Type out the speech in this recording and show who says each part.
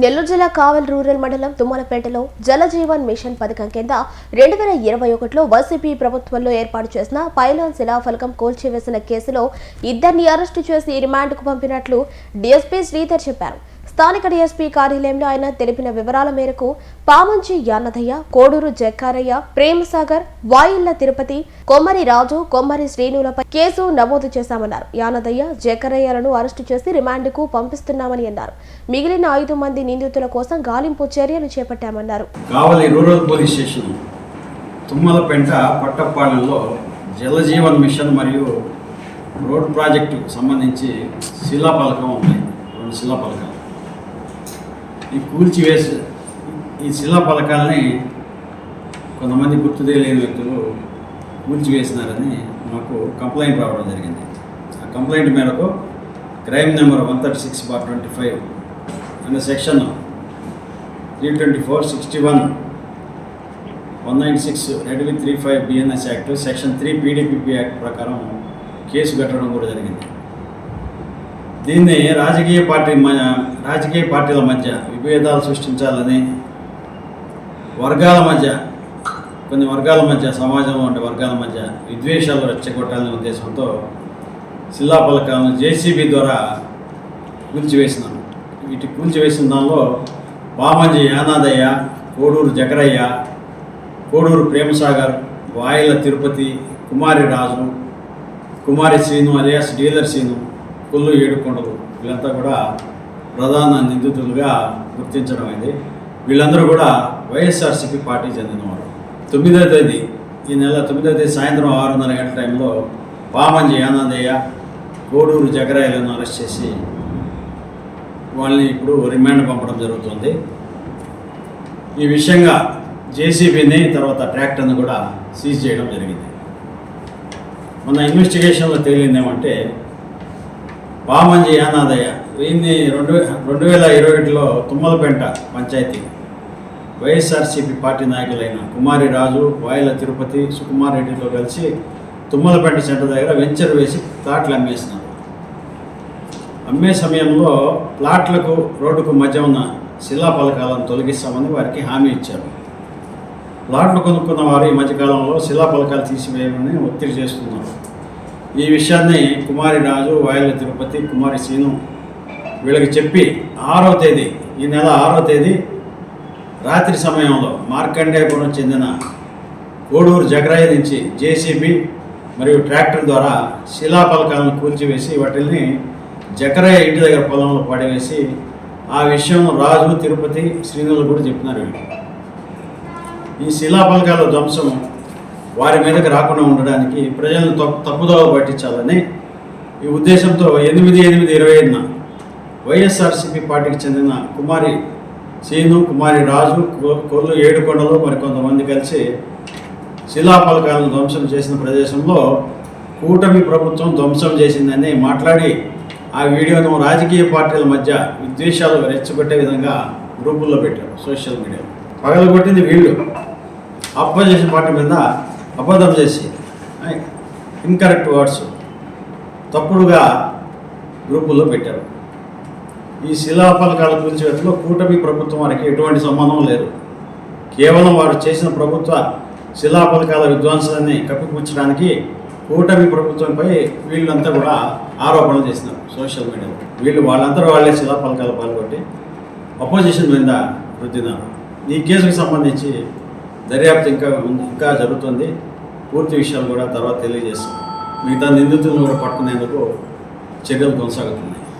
Speaker 1: నెల్లూరు జిల్లా కావల్ రూరల్ మండలం తుమ్మలపేటలో జలజీవన్ మిషన్ పథకం కింద రెండు వేల ఇరవై ఒకటిలో వైసీపీ ప్రభుత్వంలో ఏర్పాటు చేసిన పైలాన్ శిలాఫలకం కూల్చివేసిన కేసులో ఇద్దరిని అరెస్టు చేసి రిమాండ్కు పంపినట్లు డీఎస్పీ శ్రీధర్ చెప్పారు. స్థానిక డీఎస్పీ కార్యాలయంలో ఆయన తెలిపిన వివరాల మేరకు పామంచి యాన్నదయ్య కోడూరు జక్కారయ్య ప్రేమసాగర్ వాయిల్ల తిరుపతి కొమ్మరి రాజు కొమ్మరి శ్రీనులపై కేసు నమోదు చేశామన్నారు. యానదయ్య జకరయ్యలను అరెస్టు చేసి రిమాండ్కు పంపిస్తున్నామని అన్నారు. మిగిలిన ఐదు మంది నిందితుల కోసం గాలింపు చర్యలు చేపట్టామన్నారు.
Speaker 2: కావలి rural police station Tummalapenta పట్టపాలెంలో Jal Jeevan mission మరియు రోడ్ ప్రాజెక్టు సంబంధించి శిలాపలకం ఉన్నాయి. రెండు శిలాపలకాలు ఈ కూల్చివేసి ఈ శిలాపలకాలని కొంతమంది గుర్తు తెలియని వ్యక్తులు కూల్చివేసినారని మాకు కంప్లైంట్ రావడం జరిగింది. ఆ కంప్లైంట్ మేరకు crime number one thirty six bar twenty five అనే section three twenty four sixty one one nine six read three five BNS act section three PDPP act ప్రకారం కేసు పెట్టడం కూడా జరిగింది. దీన్ని రాజకీయ పార్టీ రాజకీయ పార్టీల మధ్య విభేదాలు సృష్టించాలని వర్గాల మధ్య కొన్ని వర్గాల మధ్య సమాజంలో ఉండే వర్గాల మధ్య విద్వేషాలు రెచ్చగొట్టాలనే ఉద్దేశంతో శిలాపలకాలను జేసీబీ ద్వారా కూల్చివేసినాను వీటి కూల్చివేసిన దానిలో బామంజి యానాదయ్య కోడూరు జకరయ్య కోడూరు ప్రేమసాగర్ వాయిల తిరుపతి కుమారి రాజు కుమారి శ్రీను అలియాస్ డీలర్ శ్రీను కొల్లు ఏడుకొండలు వీళ్ళంతా కూడా ప్రధాన నిందితులుగా గుర్తించడం అయింది. వీళ్ళందరూ కూడా వైఎస్ఆర్సీపీ పార్టీ చెందినవారు తొమ్మిదో తేదీ ఈ నెల తొమ్మిదో తేదీ సాయంత్రం ఆరున్నర గంటల టైంలో పామంజి ఆనందయ్య కోడూరు జగరాయలను అరెస్ట్ చేసి వాళ్ళని ఇప్పుడు రిమాండ్ పంపడం జరుగుతుంది. ఈ విషయంగా జేసీబీని తర్వాత ట్రాక్టర్ని కూడా సీజ్ చేయడం జరిగింది. మన ఇన్వెస్టిగేషన్లో తేలిందేమంటే పామంజి యానాదయ్య దీన్ని రెండు రెండు వేల ఇరవై ఒకటిలో తుమ్మలపెంట పంచాయతీ. వైఎస్ఆర్సీపీ పార్టీ నాయకులైన కుమారి రాజు వాయల తిరుపతి సుకుమార్ రెడ్డితో కలిసి తుమ్మలపేంట సెంటర్ దగ్గర వెంచర్ వేసి ప్లాట్లు అమ్మేసినారు అమ్మే సమయంలో ప్లాట్లకు రోడ్డుకు మధ్య ఉన్న శిలా పలకాలను తొలగిస్తామని వారికి హామీ ఇచ్చారు. ప్లాట్లు కొనుక్కున్న వారు ఈ మధ్యకాలంలో శిలా పలకాలు తీసివేయమని ఒత్తిడి చేస్తున్నారు. ఈ విషయాన్ని కుమారి రాజు వాయల తిరుపతి కుమారి సీను వీళ్ళకి చెప్పి ఆరో తేదీ ఈ నెల ఆరో తేదీ రాత్రి సమయంలో మార్కండేయపురం చెందిన కోడూరు జగరాయి నుంచి జేసీబీ మరియు ట్రాక్టర్ ద్వారా శిలాపలకాలను కూల్చివేసి వాటిని జకరయ్య ఇంటి దగ్గర పొలంలో పడివేసి ఆ విషయం రాజు తిరుపతి శ్రీనులు కూడా చెప్పినారు వీళ్ళు. ఈ శిలాఫలకాల ధ్వంసం వారి మీదకి రాకుండా ఉండడానికి ప్రజలను తప్పు తప్పుదోవ పట్టించాలని ఈ ఉద్దేశంతో ఎనిమిది ఎనిమిది ఇరవై ఐదున వైఎస్ఆర్సీపీ పార్టీకి చెందిన కుమారి సీను కుమారి రాజు కొల్లు ఏడుకొండలు మరికొంతమంది కలిసి శిలాపలకాలను ధ్వంసం చేసిన ప్రదేశంలో కూటమి ప్రభుత్వం ధ్వంసం చేసిందని మాట్లాడి ఆ వీడియోను రాజకీయ పార్టీల మధ్య విద్వేషాలు రెచ్చగొట్టే విధంగా గ్రూపుల్లో పెట్టారు సోషల్ మీడియాలో. పగలగొట్టింది వీళ్ళు. అపోజిషన్ పార్టీ మీద అబద్ధం చేసి ఇన్కరెక్ట్ వర్డ్స్ తప్పుడుగా గ్రూపుల్లో పెట్టారు. ఈ శిలాపలకాల గురించి వ్యక్తిలో కూటమి ప్రభుత్వం వారికి ఎటువంటి సంబంధం లేదు. కేవలం వారు చేసిన ప్రభుత్వ శిలాపలకాల విధ్వంసాన్ని కప్పిపుచ్చడానికి కూటమి ప్రభుత్వంపై వీళ్ళంతా కూడా ఆరోపణలు చేసినారు సోషల్ మీడియాలో. వీళ్ళు వాళ్ళందరూ వాళ్ళే శిలాపలకాలు పాల్గొట్టి అపోజిషన్ మీద రుద్దినారు. ఈ కేసుకు సంబంధించి దర్యాప్తు ఇంకా ఇంకా జరుగుతుంది. పూర్తి విషయాలు కూడా తర్వాత తెలియజేస్తాం. మిగతా నిందితులను కూడా పట్టుకునేందుకు చర్యలు కొనసాగుతుంది